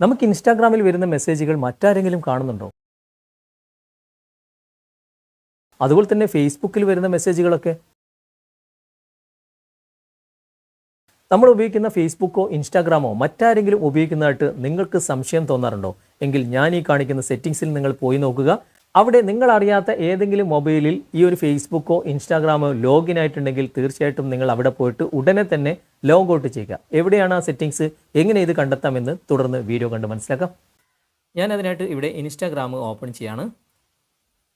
നമുക്ക് ഇൻസ്റ്റാഗ്രാമിൽ വരുന്ന മെസ്സേജുകൾ മറ്റാരെങ്കിലും കാണുന്നുണ്ടോ? അതുപോലെ തന്നെ ഫേസ്ബുക്കിൽ വരുന്ന മെസ്സേജുകളൊക്കെ. നമ്മൾ ഉപയോഗിക്കുന്ന ഫേസ്ബുക്കോ ഇൻസ്റ്റാഗ്രാമോ മറ്റാരെങ്കിലും ഉപയോഗിക്കുന്നതായിട്ട് നിങ്ങൾക്ക് സംശയം തോന്നാറുണ്ടോ? എങ്കിൽ ഞാൻ ഈ കാണിക്കുന്ന സെറ്റിംഗ്സിൽ നിങ്ങൾ പോയി നോക്കുക. അവിടെ നിങ്ങൾ അറിയാത്ത ഏതെങ്കിലും മൊബൈലിൽ ഈ ഒരു ഫേസ്ബുക്കോ ഇൻസ്റ്റാഗ്രാമോ ലോഗിൻ ആയിട്ടുണ്ടെങ്കിൽ തീർച്ചയായിട്ടും നിങ്ങൾ അവിടെ പോയിട്ട് ഉടനെ തന്നെ ലോഗ് ഔട്ട് ചെയ്യുക. എവിടെയാണ് ആ സെറ്റിംഗ്സ് എങ്ങനെ ഇത് കണ്ടെത്താമെന്ന് തുടർന്ന് വീഡിയോ കണ്ട് മനസ്സിലാക്കാം. ഞാൻ അതിനായിട്ട് ഇവിടെ ഇൻസ്റ്റാഗ്രാം ഓപ്പൺ ചെയ്യാണ്.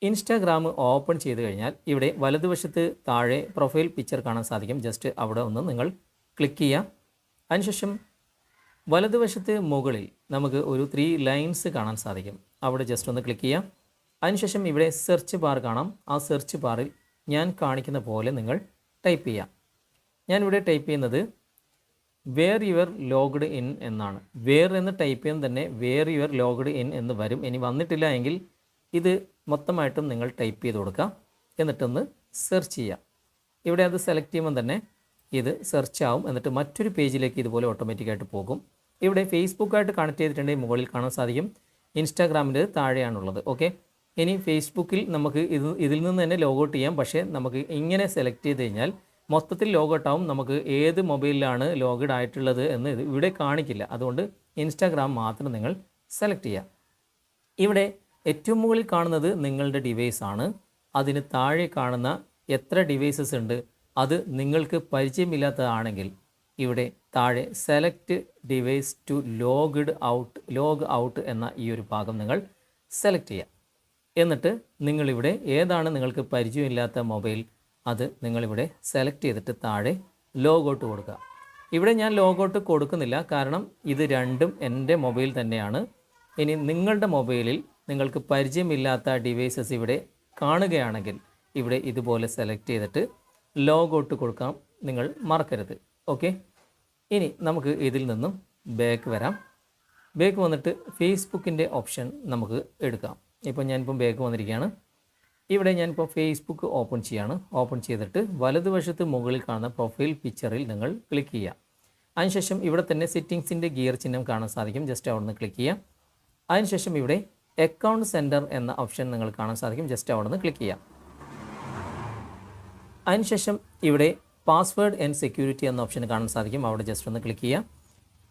ഇൻസ്റ്റാഗ്രാം ഓപ്പൺ ചെയ്ത് കഴിഞ്ഞാൽ ഇവിടെ വലതുവശത്ത് താഴെ പ്രൊഫൈൽ പിക്ചർ കാണാൻ സാധിക്കും. ജസ്റ്റ് അവിടെ ഒന്ന് നിങ്ങൾ ക്ലിക്ക് ചെയ്യുക. അതിനുശേഷം വലതുവശത്ത് മുകളിൽ നമുക്ക് ഒരു ത്രീ ലൈൻസ് കാണാൻ സാധിക്കും. അവിടെ ജസ്റ്റ് ഒന്ന് ക്ലിക്ക് ചെയ്യാം അതിനുശേഷം ഇവിടെ സെർച്ച് ബാർ കാണാം. ആ സെർച്ച് ബാറിൽ ഞാൻ കാണിക്കുന്ന പോലെ നിങ്ങൾ ടൈപ്പ് ചെയ്യാം. ഞാനിവിടെ ടൈപ്പ് ചെയ്യുന്നത് വേർ യുവർ ലോഗ്ഡ് ഇൻ എന്നാണ്. വേർ എന്ന് ടൈപ്പ് ചെയ്യുന്നത് തന്നെ വേർ യുവർ ലോഗ്ഡ് ഇൻ എന്ന് വരും. ഇനി വന്നിട്ടില്ല എങ്കിൽ ഇത് മൊത്തമായിട്ടും നിങ്ങൾ ടൈപ്പ് ചെയ്ത് കൊടുക്കുക എന്നിട്ടൊന്ന് സെർച്ച് ചെയ്യാം. ഇവിടെ അത് സെലക്ട് ചെയ്യുമ്പോൾ തന്നെ ഇത് സെർച്ച് ആവും. എന്നിട്ട് മറ്റൊരു പേജിലേക്ക് ഇതുപോലെ ഓട്ടോമാറ്റിക്കായിട്ട് പോകും. ഇവിടെ ഫേസ്ബുക്കായിട്ട് കണക്ട് ചെയ്തിട്ടുണ്ടെങ്കിൽ മുകളിൽ കാണാൻ സാധിക്കും. ഇൻസ്റ്റാഗ്രാമിന്റെ താഴെയാണുള്ളത്. ഓക്കെ ഇനി ഫേസ്ബുക്കിൽ നമുക്ക് ഇത് ഇതിൽ നിന്ന് തന്നെ ലോഗൗട്ട് ചെയ്യാം. പക്ഷേ നമുക്ക് ഇങ്ങനെ സെലക്ട് ചെയ്ത് കഴിഞ്ഞാൽ മൊത്തത്തിൽ ലോഗൗട്ട് ആവും. നമുക്ക് ഏത് മൊബൈലിലാണ് ലോഗഡ് ആയിട്ടുള്ളത് എന്ന് ഇത് ഇവിടെ കാണിക്കില്ല. അതുകൊണ്ട് ഇൻസ്റ്റാഗ്രാം മാത്രം നിങ്ങൾ സെലക്ട് ചെയ്യുക ഇവിടെ ഏറ്റവും മുകളിൽ കാണുന്നത് നിങ്ങളുടെ ഡിവൈസ് ആണ്. അതിന് താഴെ കാണുന്ന എത്ര ഡിവൈസസ് ഉണ്ട് അത് നിങ്ങൾക്ക് പരിചയമില്ലാത്തതാണെങ്കിൽ ഇവിടെ താഴെ select device to logged out log out എന്ന ഈ ഒരു ഭാഗം നിങ്ങൾ സെലക്ട് ചെയ്യുക എന്നിട്ട് നിങ്ങളിവിടെ ഏതാണ് നിങ്ങൾക്ക് പരിചയമില്ലാത്ത മൊബൈൽ അത് നിങ്ങളിവിടെ സെലക്ട് ചെയ്തിട്ട് താഴെ ലോഗൗട്ട് കൊടുക്കുക ഇവിടെ ഞാൻ ലോഗൗട്ട് കൊടുക്കുന്നില്ല കാരണം ഇത് രണ്ടും എന്റെ മൊബൈൽ തന്നെയാണ്. ഇനി നിങ്ങളുടെ മൊബൈലിൽ നിങ്ങൾക്ക് പരിചയമില്ലാത്ത ഡിവൈസസ് ഇവിടെ കാണുകയാണെങ്കിൽ ഇവിടെ ഇതുപോലെ സെലക്ട് ചെയ്തിട്ട് ലോഗൗട്ട് കൊടുക്കാം നിങ്ങൾ മറക്കരുത്. ഓക്കെ? ഇനി നമുക്ക് ഇതിൽ നിന്നും ബാക്ക് വരാം. ബാക്ക് വന്നിട്ട് ഫേസ്ബുക്കിന്റെ ഓപ്ഷൻ നമുക്ക് എടുക്കാം. ഇപ്പോൾ ഞാനിപ്പം ബാക്ക് വന്നിരിക്കുകയാണ്. ഇവിടെ ഞാനിപ്പോൾ ഫേസ്ബുക്ക് ഓപ്പൺ ചെയ്യാണ്. ഓപ്പൺ ചെയ്തിട്ട് വലതുവശത്ത് മുകളിൽ കാണുന്ന പ്രൊഫൈൽ പിക്ചറിൽ നിങ്ങൾ ക്ലിക്ക് ചെയ്യുക. അതിനുശേഷം ഇവിടെ തന്നെ സെറ്റിങ്സിന്റെ ഗിയർ ചിഹ്നം കാണാൻ സാധിക്കും. ജസ്റ്റ് അവിടെ നിന്ന് ക്ലിക്ക് ചെയ്യുക. അതിനുശേഷം ഇവിടെ അക്കൗണ്ട് സെന്റർ എന്ന ഓപ്ഷൻ നിങ്ങൾ കാണാൻ സാധിക്കും. ജസ്റ്റ് അവിടെ നിന്ന് ക്ലിക്ക് ചെയ്യാം അതിനുശേഷം ഇവിടെ പാസ്വേഡ് ആൻഡ് സെക്യൂരിറ്റി എന്ന ഓപ്ഷൻ കാണാൻ സാധിക്കും. അവിടെ ജസ്റ്റ് ഒന്ന് ക്ലിക്ക് ചെയ്യാം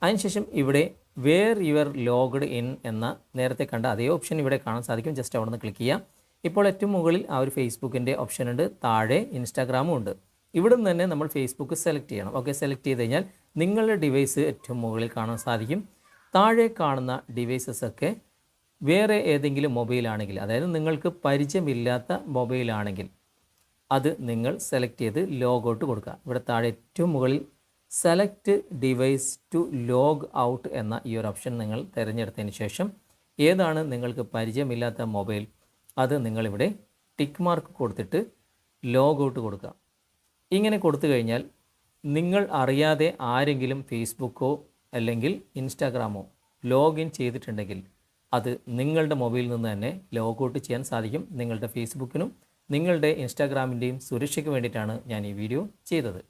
അതിനുശേഷം ഇവിടെ വേർ യുവർ ലോഗ്ഡ് ഇൻ എന്ന നേരത്തെ കണ്ട അതേ ഓപ്ഷൻ ഇവിടെ കാണാൻ സാധിക്കും. ജസ്റ്റ് അവിടെ നിന്ന് ക്ലിക്ക് ചെയ്യാം. ഇപ്പോൾ ഏറ്റവും മുകളിൽ ആ ഒരു ഫേസ്ബുക്കിന്റെ ഓപ്ഷൻ ഉണ്ട്. താഴെ ഇൻസ്റ്റാഗ്രാമും ഉണ്ട്. ഇവിടെ നിന്ന് തന്നെ നമ്മൾ ഫേസ്ബുക്ക് സെലക്ട് ചെയ്യണം. ഓക്കെ സെലക്ട് ചെയ്ത് കഴിഞ്ഞാൽ നിങ്ങളുടെ ഡിവൈസ് ഏറ്റവും മുകളിൽ കാണാൻ സാധിക്കും. താഴെ കാണുന്ന ഡിവൈസസ് ഒക്കെ വേറെ ഏതെങ്കിലും മൊബൈലാണെങ്കിൽ അതായത് നിങ്ങൾക്ക് പരിചയമില്ലാത്ത മൊബൈലാണെങ്കിൽ അത് നിങ്ങൾ സെലക്ട് ചെയ്ത് ലോഗൗട്ട് കൊടുക്കുക. ഇവിടെ താഴെ ഏറ്റവും മുകളിൽ select device to log out എന്ന ഈ ഒരു ഓപ്ഷൻ നിങ്ങൾ തിരഞ്ഞെടുത്തതിന് ശേഷം ഏതാണ് നിങ്ങൾക്ക് പരിചയമില്ലാത്ത മൊബൈൽ? അത് നിങ്ങളിവിടെ ടിക്ക് മാർക്ക് കൊടുത്തിട്ട് ലോഗ് ഔട്ട് കൊടുക്കുക. ഇങ്ങനെ കൊടുത്തു കഴിഞ്ഞാൽ നിങ്ങൾ അറിയാതെ ആരെങ്കിലും ഫേസ്ബുക്കോ അല്ലെങ്കിൽ ഇൻസ്റ്റാഗ്രാമോ ലോഗിൻ ചെയ്തിട്ടുണ്ടെങ്കിൽ അത് നിങ്ങളുടെ മൊബൈലിൽ നിന്ന് തന്നെ ലോഗ് ഔട്ട് ചെയ്യാൻ സാധിക്കും. നിങ്ങളുടെ ഫേസ്ബുക്കിനും നിങ്ങളുടെ ഇൻസ്റ്റാഗ്രാമിന്റെയും സുരക്ഷയ്ക്ക് വേണ്ടിയിട്ടാണ് ഞാൻ ഈ വീഡിയോ ചെയ്തത്.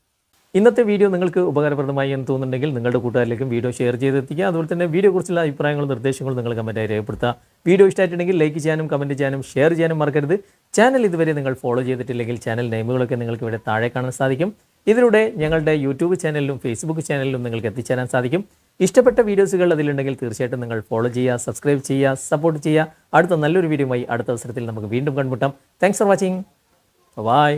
ഇന്നത്തെ വീഡിയോ നിങ്ങൾക്ക് ഉപകാരപ്രദമായി എന്ന് തോന്നുന്നുണ്ടെങ്കിൽ നിങ്ങളുടെ കൂട്ടുകാരിലേക്കും വീഡിയോ ഷെയർ ചെയ്തെത്തിക്കുക. അതുപോലെ തന്നെ വീഡിയോ കുറിച്ചുള്ള അഭിപ്രായങ്ങളും നിർദ്ദേശങ്ങളും നിങ്ങൾ കമന്റായി രേഖപ്പെടുത്തുക. വീഡിയോ ഇഷ്ടമായിട്ടുണ്ടെങ്കിൽ ലൈക്ക് ചെയ്യാനും കമന്റ് ചെയ്യാനും ഷെയർ ചെയ്യാനും മറക്കരുത്. ചാനൽ ഇതുവരെ നിങ്ങൾ ഫോളോ ചെയ്തിട്ടില്ലെങ്കിൽ ചാനൽ നെയിമുകളൊക്കെ നിങ്ങൾക്ക് ഇവിടെ താഴെ കാണാൻ സാധിക്കും. ഇതിലൂടെ ഞങ്ങളുടെ യൂട്യൂബ് ചാനലിലും ഫേസ്ബുക്ക് ചാനലിലും നിങ്ങൾക്ക് എത്തിച്ചേരാൻ സാധിക്കും. ഇഷ്ടപ്പെട്ട വീഡിയോസുകൾ അതിലുണ്ടെങ്കിൽ തീർച്ചയായിട്ടും നിങ്ങൾ ഫോളോ ചെയ്യുക സബ്സ്ക്രൈബ് ചെയ്യുക സപ്പോർട്ട് ചെയ്യുക. അടുത്ത നല്ലൊരു വീഡിയോയുമായി അടുത്ത അവസരത്തിൽ നമുക്ക് വീണ്ടും കണ്ടുമുട്ടാം. Thanks for watching bye